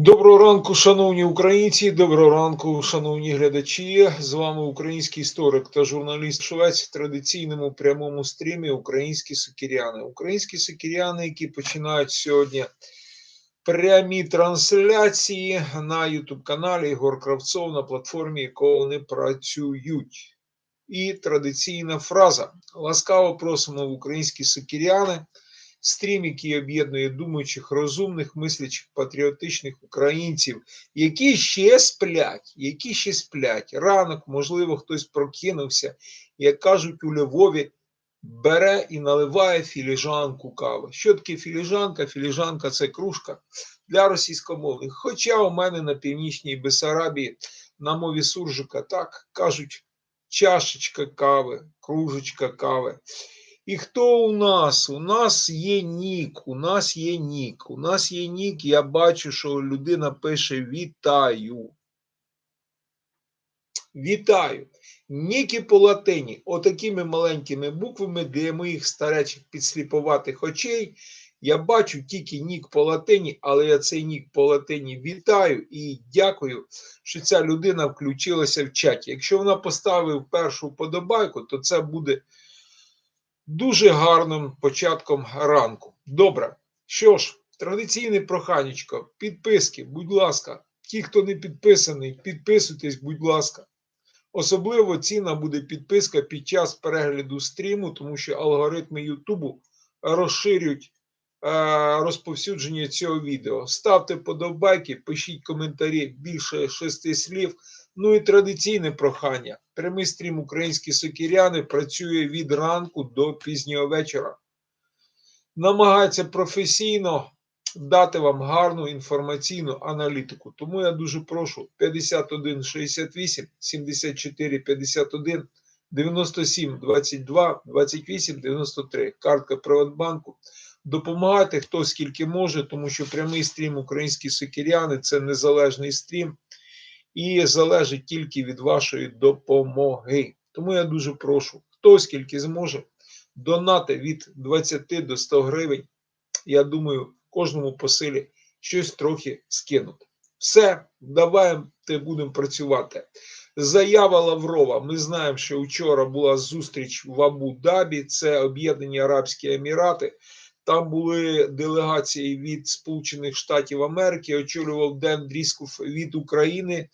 Доброго ранку, шановні українці, доброго ранку, шановні глядачі. З вами український історик та журналіст Швець в традиційному прямому стрімі Українські сокіряни. Українські сокіряни, які починають сьогодні прямі трансляції на Ютуб каналі Ігор Кравцов, на платформі, якого вони працюють. І традиційна фраза: ласкаво просимо в українські сокіряни. Стрім, який об'єднує думаючих, розумних, мислячих, патріотичних українців, які ще сплять, які ще сплять. Ранок, можливо, хтось прокинувся, як кажуть у Львові, бере і наливає філіжанку кави. Що таке філіжанка? Філіжанка це кружка для російськомовних. Хоча у мене на північній Бесарабії на мові суржика так кажуть чашечка кави, кружечка кави. І хто у нас? У нас є нік, у нас є нік. У нас є нік, я бачу, що людина пише вітаю. Вітаю. Ніки по латині, отакими маленькими буквами для моїх старечих підсліпуватих очей. Я бачу тільки нік по латині, але я цей нік по латині вітаю і дякую, що ця людина включилася в чаті. Якщо вона поставив першу вподобайку, то це буде дуже гарним початком ранку. Добре. Що ж, традиційне проханечко, підписки, будь ласка. Ті, хто не підписаний, підписуйтесь, будь ласка. Особливо цінна буде підписка під час перегляду стріму, тому що алгоритми Ютубу розширюють е, розповсюдження цього відео. Ставте подобайки, пишіть коментарі більше шести слів. Ну і традиційне прохання. Прямий стрім українські сокіряни працює від ранку до пізнього вечора. Намагається професійно дати вам гарну інформаційну аналітику. Тому я дуже прошу 51 68 74 51 97 22 28 93. Картка Приватбанку. Допомагайте хто скільки може, тому що прямий стрім українські сокіряни це незалежний стрім і залежить тільки від вашої допомоги. Тому я дуже прошу, хто скільки зможе, донати від 20 до 100 гривень. Я думаю, кожному по силі щось трохи скинути. Все, давайте будемо працювати. Заява Лаврова. Ми знаємо, що вчора була зустріч в Абу-Дабі, це Об'єднані Арабські Емірати. Там були делегації від Сполучених Штатів Америки, очолював Ден Дрісков від України.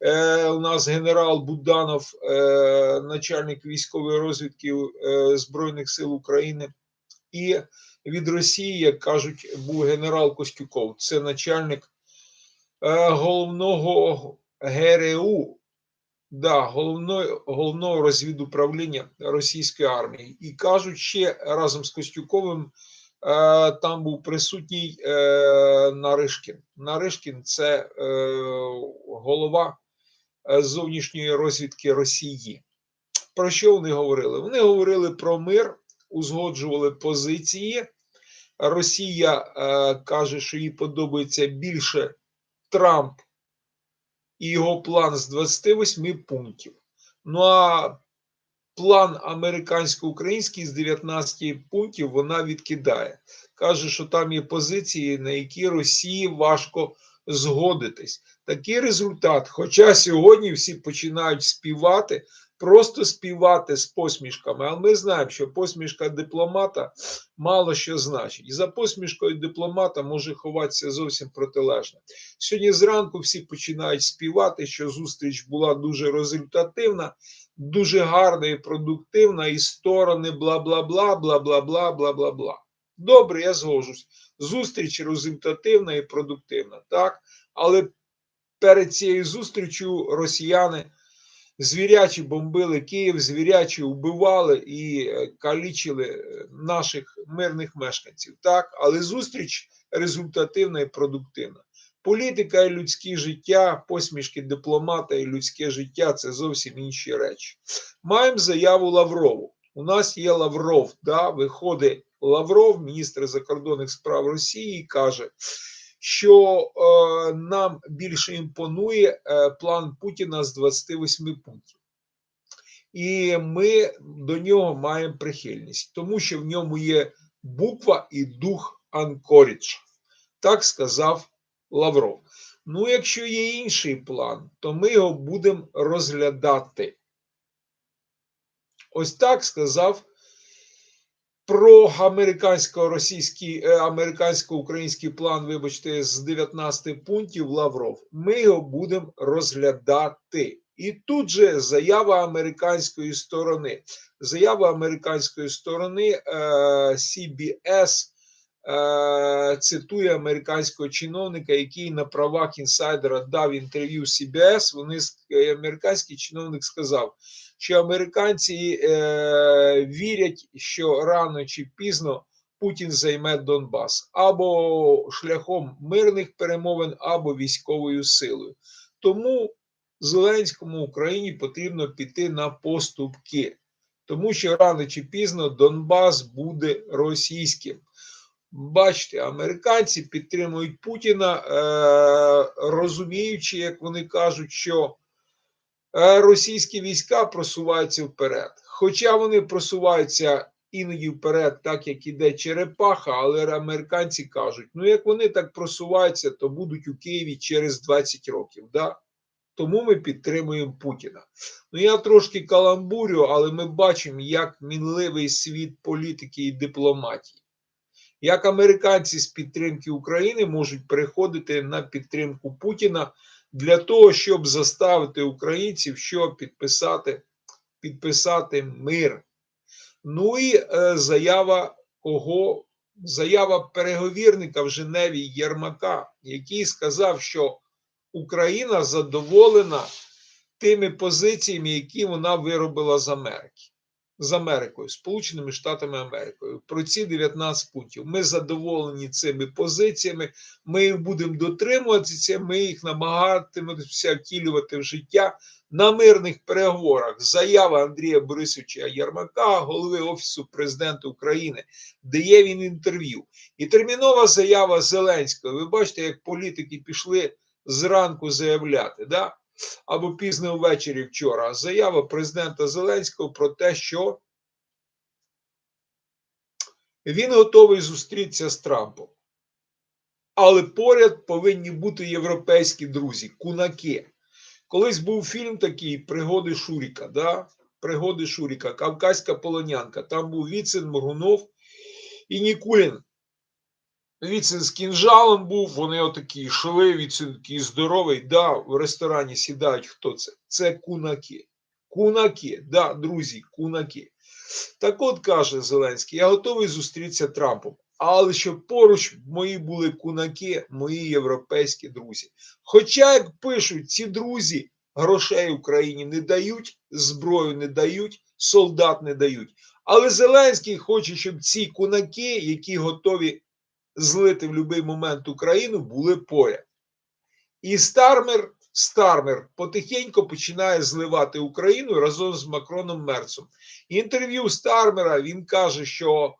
Е, У нас генерал Буданов, е, начальник військової розвідки е, Збройних сил України. І від Росії, як кажуть, був генерал Костюков. Це начальник е, головного ГРУ, да, головного, головного розвідуправління російської армії. І кажуть, ще разом з Костюковим. Е, там був присутній е, Наришкін. Наришкін це е, голова зовнішньої розвідки Росії. Про що вони говорили? Вони говорили про мир, узгоджували позиції. Росія каже, що їй подобається більше Трамп і його план з 28 пунктів. Ну а план американсько-український з 19 пунктів вона відкидає. Каже, що там є позиції, на які Росії важко згодитись. Такий результат. Хоча сьогодні всі починають співати, просто співати з посмішками. А ми знаємо, що посмішка дипломата мало що значить. І за посмішкою дипломата може ховатися зовсім протилежне. Сьогодні зранку всі починають співати, що зустріч була дуже результативна дуже гарна і продуктивна, і сторони бла бла бла бла бла бла бла бла бла. Добре, я згожусь. Зустріч результативна і продуктивна, так? Але перед цією зустрічю росіяни звірячі бомбили Київ, звірячі вбивали і е, калічили е, наших мирних мешканців. Так, але зустріч результативна і продуктивна. Політика і людське життя, посмішки дипломата і людське життя це зовсім інші речі. Маємо заяву Лаврову. У нас є Лавров. да, Виходить Лавров, міністр закордонних справ Росії, каже, що е, нам більше імпонує е, план Путіна з 28 пунктів. І ми до нього маємо прихильність, тому що в ньому є буква і дух Анкорідж. Так сказав Лавров. Ну, якщо є інший план, то ми його будемо розглядати. Ось так сказав про американсько-російський, е, американсько-український план, вибачте, з 19 пунктів Лавров. Ми його будемо розглядати. І тут же заява американської сторони. Заява американської сторони CBS е, цитує американського чиновника, який на правах інсайдера дав інтерв'ю CBS. Вони е, американський чиновник сказав, що американці е, вірять, що рано чи пізно Путін займе Донбас або шляхом мирних перемовин, або військовою силою. Тому Зеленському Україні потрібно піти на поступки, тому що рано чи пізно Донбас буде російським. Бачите, американці підтримують Путіна, е, розуміючи, як вони кажуть, що е, російські війська просуваються вперед. Хоча вони просуваються іноді вперед, так як іде черепаха, але американці кажуть: ну як вони так просуваються, то будуть у Києві через 20 років. Да? Тому ми підтримуємо Путіна. Ну я трошки каламбурю, але ми бачимо, як мінливий світ політики і дипломатії. Як американці з підтримки України можуть переходити на підтримку Путіна для того, щоб заставити українців що підписати, підписати мир. Ну і е, заява кого? Заява переговірника в Женеві Єрмака, який сказав, що Україна задоволена тими позиціями, які вона виробила з Америки. З Америкою, Сполученими Штатами Америкою. Про ці 19 пунктів. Ми задоволені цими позиціями, ми їх будемо дотримуватися, ми їх намагатимемося втілювати в життя на мирних переговорах. Заява Андрія Борисовича Єрмака, голови Офісу президента України, дає він інтерв'ю. І термінова заява Зеленського. Ви бачите, як політики пішли зранку заявляти, да? Або пізно ввечері вчора. Заява президента Зеленського про те, що він готовий зустрітися з Трампом. Але поряд повинні бути європейські друзі, кунаки. Колись був фільм такий Пригоди Шуріка. Да? Пригоди Шуріка, Кавказька полонянка. Там був Віцин, Моргунов і Нікулін. Віцин з кінжалом був, вони отакі йшли, Віцин такий здоровий. Да, в ресторані сідають. Хто це? Це кунаки. Кунаки, да, друзі, кунаки. Так от каже Зеленський: я готовий зустрітися Трампом. Але щоб поруч мої були кунаки, мої європейські друзі. Хоча, як пишуть, ці друзі грошей Україні не дають, зброю не дають, солдат не дають. Але Зеленський хоче, щоб ці кунаки, які готові злити в будь-який момент Україну, були поряд. І Стармер, Стармер потихеньку починає зливати Україну разом з Макроном Мерцем. Інтерв'ю Стармера він каже, що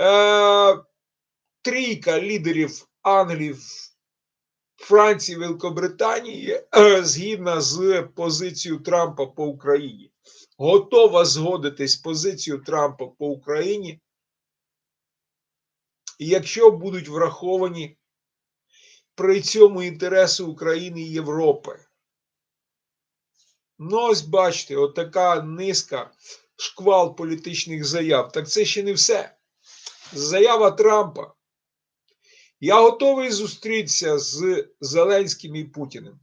е, трійка лідерів Англії, Франції, Великобританії, е, згідно з позицією Трампа по Україні, готова згодитись з позицією Трампа по Україні, якщо будуть враховані при цьому інтереси України і Європи. Ну, ось бачите, отака низка шквал політичних заяв. Так це ще не все. Заява Трампа. Я готовий зустрітися з Зеленським і Путіним.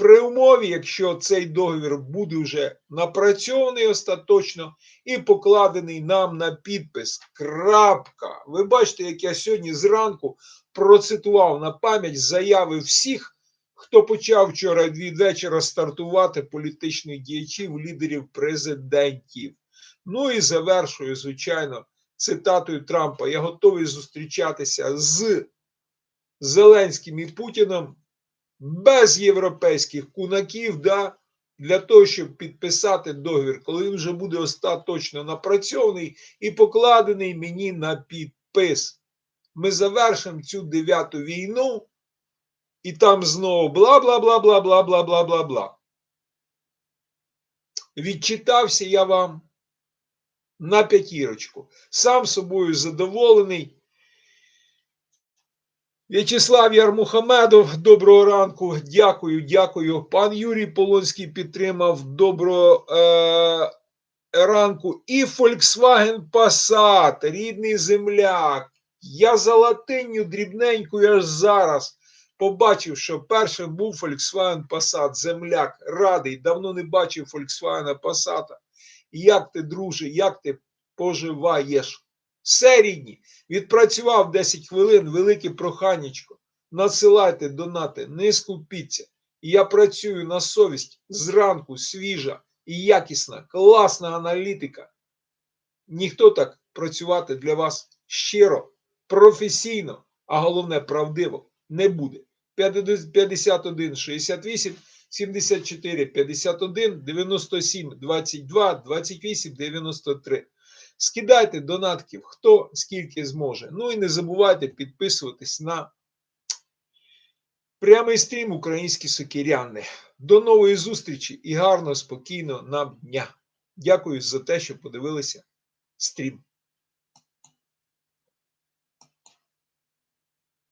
При умові, якщо цей договір буде вже напрацьований остаточно і покладений нам на підпис. Крапка. Ви бачите, як я сьогодні зранку процитував на пам'ять заяви всіх, хто почав вчора від вечора стартувати політичних діячів, лідерів президентів. Ну і завершую, звичайно, цитатою Трампа: Я готовий зустрічатися з Зеленським і Путіном без європейських кунаків, да, для того, щоб підписати договір, коли він вже буде остаточно напрацьований і покладений мені на підпис. Ми завершимо цю дев'яту війну, і там знову бла бла бла бла бла бла бла бла бла. Відчитався я вам на п'ятірочку. Сам собою задоволений. В'ячеслав Ярмухамедов, доброго ранку. Дякую, дякую. Пан Юрій Полонський підтримав. Доброго е, ранку. І Volkswagen Passat, рідний земляк. Я за латинню дрібненькою аж зараз побачив, що першим був Volkswagen Passat, земляк, радий, давно не бачив Volkswagen Passat. Як ти, друже, як ти поживаєш? Все рідні. Відпрацював 10 хвилин, велике проханечко. Надсилайте донати, не скупіться. Я працюю на совість зранку, свіжа і якісна, класна аналітика. Ніхто так працювати для вас щиро, професійно, а головне правдиво не буде. 51 68 74 51 97 22 28 93. Скидайте донатків, хто скільки зможе. Ну і не забувайте підписуватись на прямий стрім Українські сокиряни. До нової зустрічі і гарного, спокійного нам дня. Дякую за те, що подивилися стрім.